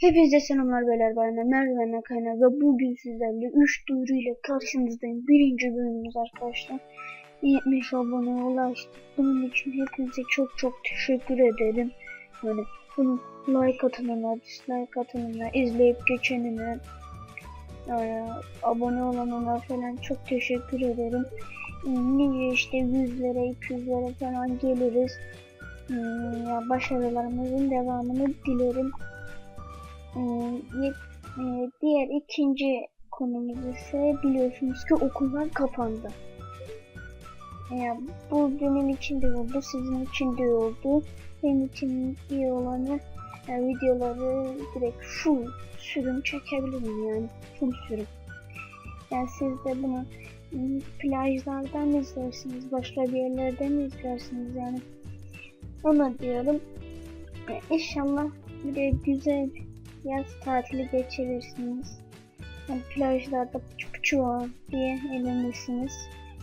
Hepinize selamlar beyler bayanlar merdivenden kaynar ve bugün sizlerle 3 duyuruyla karşınızdayım. Birinci bölümümüz arkadaşlar. 70 aboneye ulaştık. Bunun için hepinize çok çok teşekkür ederim. Yani bunu like atanına, dislike atanına, izleyip geçenine, yani abone olanına falan çok teşekkür ederim. Nice işte 100'lere, 200'lere falan geliriz. Hmm, Ya başarılarımızın devamını dilerim. Ee, e, diğer ikinci konumuz ise biliyorsunuz ki okullar kapandı. Ya bu benim için de oldu, sizin için de oldu. Benim için iyi olanı e, videoları direkt full sürüm çekebilirim yani full sürüm. Yani siz de bunu m, plajlardan izlersiniz, başka bir yerlerden izlersiniz yani. Ona diyorum. E, İnşallah bir de güzel yaz tatili geçirirsiniz. Yani plajlarda pıçı pıçı diye eğlenirsiniz.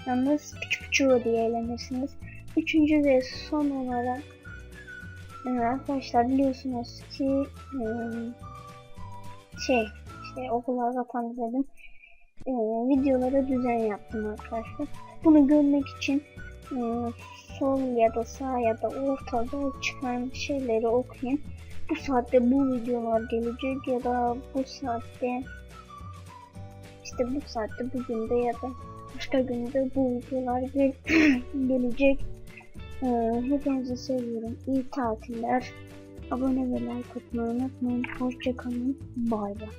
Yalnız pıçı pıçı diye eğlenirsiniz. Üçüncü ve son olarak e, arkadaşlar biliyorsunuz ki e, şey işte okullar kapandı dedim. E, videolara düzen yaptım arkadaşlar. Bunu görmek için sol ya da sağ ya da ortada çıkan şeyleri okuyun bu saatte bu videolar gelecek ya da bu saatte işte bu saatte bugün de ya da başka günde bu videolar gel gelecek. Ee, hepinizi seviyorum. İyi tatiller. Abone ve like atmayı unutmayın. Hoşçakalın. Bay bay.